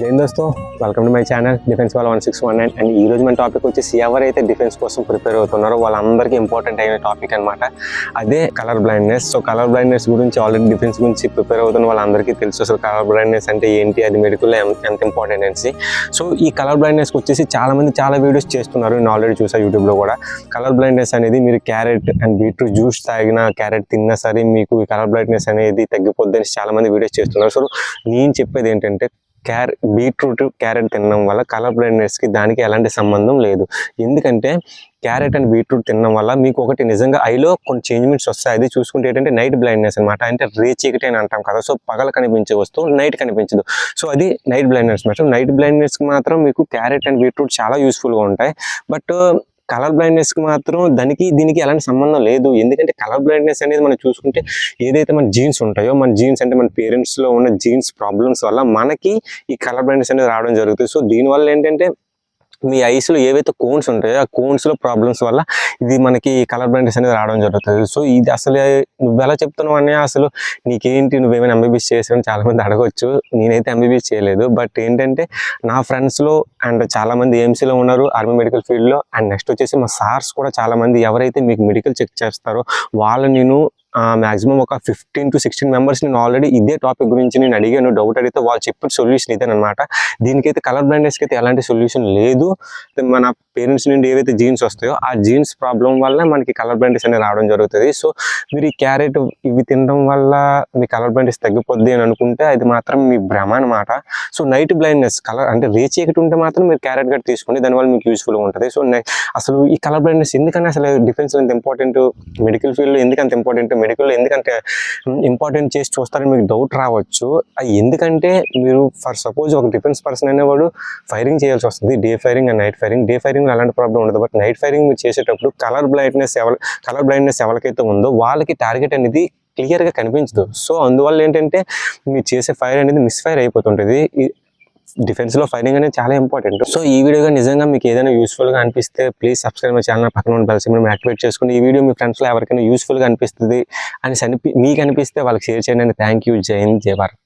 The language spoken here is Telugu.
Jain దోస్తో welcome to my channel defence వాళ్ళ one six one nine and ఈ రోజు మన టాపిక్ వచ్చేసి ఎవరైతే డిఫెన్స్ కోసం ప్రిపేర్ అవుతున్నారో వాళ్ళందరికీ ఇంపార్టెంట్ అయిన టాపిక్ అనమాట అదే colour blindness so colour blindness గురించి ఆల్రెడీ డిఫెన్స్ గురించి ప్రిపేర్ అవుతున్న వాళ్ళందరికీ తెలుసు. అసలు కలర్ బ్లైండ్నెస్ అంటే ఏంటి? అది మెడికల్లో ఎంత ఇంపార్టెంట్ అనేసి సో ఈ కలర్ బ్లైండ్నెస్కి వచ్చేసి చాలా మంది చాలా వీడియోస్ చేస్తున్నారు. నేను ఆల్రెడీ చూసా యూట్యూబ్లో కూడా. కలర్ బ్లైండ్నెస్ అనేది మీరు క్యారెట్ అండ్ బీట్రూట్ జ్యూస్ తాగినా క్యారెట్ తిన్నా సరే మీకు ఈ కలర్ బ్లైండ్నెస్ అనేది తగ్గిపోద్దని చాలా మంది వీడియోస్ చేస్తున్నారు. సో నేను చెప్పేది ఏంటంటే క్యార్ బీట్రూట్ క్యారెట్ తినడం వల్ల కలర్ బ్లైండ్నెస్కి దానికి ఎలాంటి సంబంధం లేదు. ఎందుకంటే క్యారెట్ అండ్ బీట్రూట్ తినడం వల్ల మీకు ఒకటి నిజంగా ఐలో కొన్ని చేంజ్మెంట్స్ వస్తాయి. అది చూసుకుంటే ఏంటంటే నైట్ బ్లైండ్నెస్ అనమాట అంటే రే చీకటి అని అంటాం కదా. సో పగల కనిపించే వస్తువు నైట్ కనిపించదు. సో అది నైట్ బ్లైండ్నెస్ మేడం నైట్ బ్లైండ్నెస్కి మాత్రం మీకు క్యారెట్ అండ్ బీట్రూట్ చాలా యూస్ఫుల్గా ఉంటాయి. బట్ కలర్ బ్లైండ్నెస్కి మాత్రం దానికి దీనికి ఎలాంటి సంబంధం లేదు. ఎందుకంటే కలర్ బ్లైండ్నెస్ అనేది మనం చూసుకుంటే ఏదైతే మన జీన్స్ ఉంటాయో మన జీన్స్ అంటే మన పేరెంట్స్లో ఉన్న జీన్స్ ప్రాబ్లమ్స్ వల్ల మనకి ఈ కలర్ బ్లైండ్నెస్ అనేది రావడం జరుగుతుంది. సో దీనివల్ల ఏంటంటే మీ ఐస్లో ఏవైతే కోన్స్ ఉంటాయో ఆ కోన్స్లో ప్రాబ్లమ్స్ వల్ల ఇది మనకి కలర్ బ్లైండ్నెస్ అనేది రావడం జరుగుతుంది. సో ఇది అసలు నువ్వు ఎలా చెప్తున్నావు అనే అసలు నీకేంటి? నువ్వేమైనా ఎంబీబీఎస్ చేసావు చాలా మంది అడగవచ్చు నేనైతే ఎంబీబీఎస్ చేయలేదు. బట్ ఏంటంటే నా ఫ్రెండ్స్లో అండ్ చాలా మంది ఉన్నారు ఆర్మీ మెడికల్ ఫీల్డ్లో అండ్ నెక్స్ట్ వచ్చేసి మా సార్స్ కూడా చాలా మంది ఎవరైతే మీకు మెడికల్ చెక్ చేస్తారో వాళ్ళు నేను మాక్సిమం ఒక ఫిఫ్టీన్ టు సిక్స్టీన్ మెంబర్స్ నేను ఆల్రెడీ ఇదే టాపిక్ గురించి నేను అడిగాను. డౌట్ అడిగితే వాళ్ళు చెప్పిన సొల్యూషన్ ఇదేనమాట. దీనికైతే కలర్ బ్లైండ్నెస్కి అయితే ఎలాంటి సొల్యూషన్ లేదు. మన పేరెంట్స్ నుండి ఏవైతే జీన్స్ వస్తాయో ఆ జీన్స్ ప్రాబ్లం వల్ల మనకి కలర్ బ్లైండ్నెస్ అనేది రావడం జరుగుతుంది. సో మీరు ఈ క్యారెట్ ఇవి తినడం వల్ల మీ కలర్ బ్లైండ్నెస్ తగ్గిపోద్ది అని అనుకుంటే అది మాత్రం మీ భ్రమ అనమాట సో నైట్ బ్లైండ్నెస్ కలర్ అంటే రే చీకటి ఉంటే మాత్రం మీరు క్యారెట్ గట్ తీసుకోండి. దానివల్ల మీకు యూస్ఫుల్గా ఉంటుంది. సో అసలు ఈ కలర్ బ్లైండ్నెస్ ఎందుకంటే అసలు డిఫెన్స్ ఎంత ఇంపార్టెంట్? మెడికల్ ఫీల్డ్లో ఎందుకంత ఇంపార్టెంట్? మెడికల్లో ఎందుకంటే ఇంపార్టెంట్ చేసి చూస్తారని మీకు డౌట్ రావచ్చు. ఎందుకంటే మీరు ఫర్ సపోజ్ ఒక డిఫెన్స్ పర్సన్ అనేవాడు ఫైరింగ్ చేయాల్సి వస్తుంది. Day firing and night firing. Day firing అలాంటి ప్రాబ్లం ఉండదు. బట్ నైట్ ఫైరింగ్ మీరు చేసేటప్పుడు కలర్ బ్లైండ్నెస్ ఎవరు కలర్ బ్లైండ్నెస్ ఎవరికైతే ఉందో వాళ్ళకి టార్గెట్ అనేది క్లియర్గా కనిపించదు. సో అందువల్ల ఏంటంటే మీరు చేసే ఫైర్ అనేది మిస్ఫైర్ అయిపోతుంటుంది. డిఫెన్స్లో డిఫెన్స్లో ఫైరింగ్ అనేది చాలా ఇంపార్టెంట్. సో ఈ వీడియోగా నిజంగా మీకు ఏదైనా యూస్ఫుల్గా అనిపిస్తే ప్లీజ్ సబ్స్క్రైబ్ మై ఛానల్ పక్కన ఉన్న బెల్ సింబల్ యాక్టివేట్ చేసుకుని ఈ వీడియో మీ ఫ్రెండ్స్లో ఎవరికైనా యూస్ఫుల్గా అనిపిస్తుంది అని అనిపి మీకు అనిపిస్తే వాళ్ళకి షేర్ చేయండి. థ్యాంక్ యూ జై హింద్. జై భారత్.